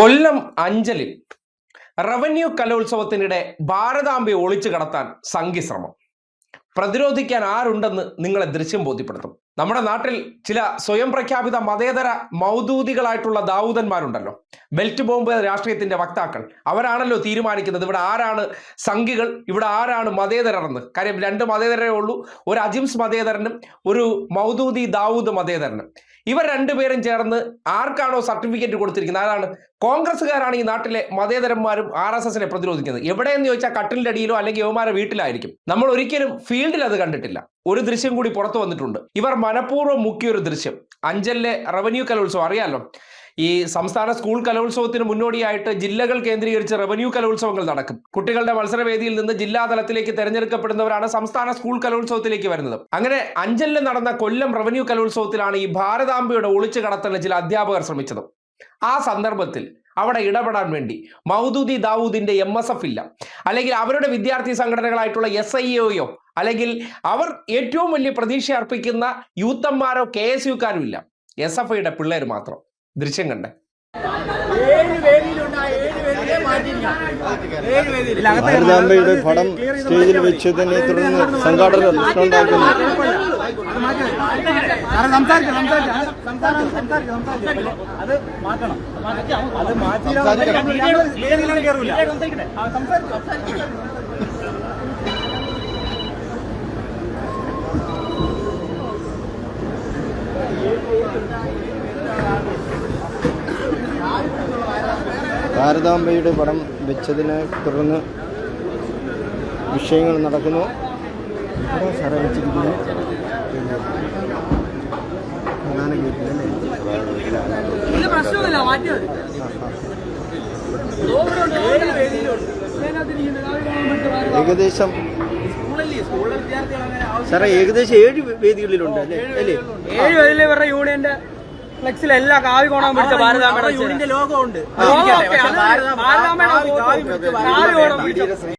കൊല്ലം അഞ്ചലിൽ revenue കലോത്സവത്തിനിടെ ഭാരതാംബയെ ഒളിച്ചു കടത്താൻ സംഘിശ്രമം. പ്രതിരോധിക്കാൻ ആരുണ്ടെന്ന് നിങ്ങളെ ദൃശ്യം ബോധ്യപ്പെടുത്തും. നമ്മുടെ നാട്ടിൽ ചില സ്വയം പ്രഖ്യാപിത മതേതര മൗദൂദികളായിട്ടുള്ള ദാവൂദന്മാരുണ്ടല്ലോ. ബെൽറ്റ് ബോംബ് രാഷ്ട്രീയത്തിന്റെ വക്താക്കൾ. അവരാണല്ലോ തീരുമാനിക്കുന്നത് ഇവിടെ ആരാണ് സംഘികൾ ഇവിടെ ആരാണ് മതേതര എന്ന് കാര്യം രണ്ട് മതേതരേ ഉള്ളൂ ഒരു അജിംസ് മതേതരനും ഒരു മൗദൂദി ദാവൂദ് മതേതരനും. ഇവർ രണ്ടുപേരും ചേർന്ന് ആർക്കാണോ സർട്ടിഫിക്കറ്റ് കൊടുത്തിരിക്കുന്നത്? അതാണ് കോൺഗ്രസ്സുകാരാണ് ഈ നാട്ടിലെ മതേതരന്മാരും ആർ എസ് എസിനെ പ്രതിരോധിക്കുന്നത്. എവിടെയെന്ന് ചോദിച്ചാൽ കട്ടിലിന്റെ അടിയിലോ അല്ലെങ്കിൽ യുവമാരെ വീട്ടിലായിരിക്കും. നമ്മൾ ഒരിക്കലും ഫീൽഡിൽ അത് കണ്ടിട്ടില്ല. ഒരു ദൃശ്യം കൂടി പുറത്തു വന്നിട്ടുണ്ട്. ഇവർ മനഃപൂർവം മുക്കിയൊരു ദൃശ്യം. അഞ്ചലിലെ റവന്യൂ കലോത്സവം. അറിയാലോ? ഈ സംസ്ഥാന സ്കൂൾ കലോത്സവത്തിന് മുന്നോടിയായിട്ട് ജില്ലകൾ കേന്ദ്രീകരിച്ച് റവന്യൂ കലോത്സവങ്ങൾ നടക്കും. കുട്ടികളുടെ മത്സരവേദിയിൽ നിന്ന് ജില്ലാ തലത്തിലേക്ക് തെരഞ്ഞെടുക്കപ്പെടുന്നവരാണ് സംസ്ഥാന സ്കൂൾ കലോത്സവത്തിലേക്ക് വരുന്നത്. അങ്ങനെ അഞ്ചലിൽ നടന്ന കൊല്ലം റവന്യൂ കലോത്സവത്തിലാണ് ഈ ഭാരതാംബയുടെ ഒളിച്ചു കടത്തലിന് ചില അധ്യാപകർ ശ്രമിച്ചത്. ആ സന്ദർഭത്തിൽ അവിടെ ഇടപെടാൻ വേണ്ടി മൗദൂദി ദാവൂദിന്റെ എം എസ് എഫ് ഇല്ല. അല്ലെങ്കിൽ അവരുടെ വിദ്യാർത്ഥി സംഘടനകളായിട്ടുള്ള എസ് ഐ ഒയോ അല്ലെങ്കിൽ അവർ ഏറ്റവും വലിയ പ്രതീക്ഷ അർപ്പിക്കുന്ന യൂത്തന്മാരോ കെ എസ് യുക്കാരും ഇല്ല. എസ് എഫ് ഐയുടെ പിള്ളേർ മാത്രം. ദൃശ്യം കണ്ടേ. ഭാരതാംബയുടെ പടം സ്റ്റേജിൽ വെച്ചതിനെ തുടർന്ന് സംഘാടകർ പ്രശ്നമുണ്ടാക്കുന്നു അത് മാറ്റി ഭാരതാംബയുടെ പടം വെച്ചതിനെ തുടർന്ന് വിഷയങ്ങൾ നടക്കുന്നു. ഇവിടെ സാറേ വെച്ചിരിക്കുന്നു. പ്രധാന ഗേറ്റിലല്ലേ ഏകദേശം സാറേ ഏകദേശം ഏഴ് വേദികളിലുണ്ട് അല്ലേ? അല്ലേ? ഏഴ് വേദിയിലെ പറഞ്ഞ യൂണിയന്റെ ഫ്ലെക്സിൽ എല്ലാ കാവി കോണം പിടിച്ച ലോഗോ ഉണ്ട് ലോഗോ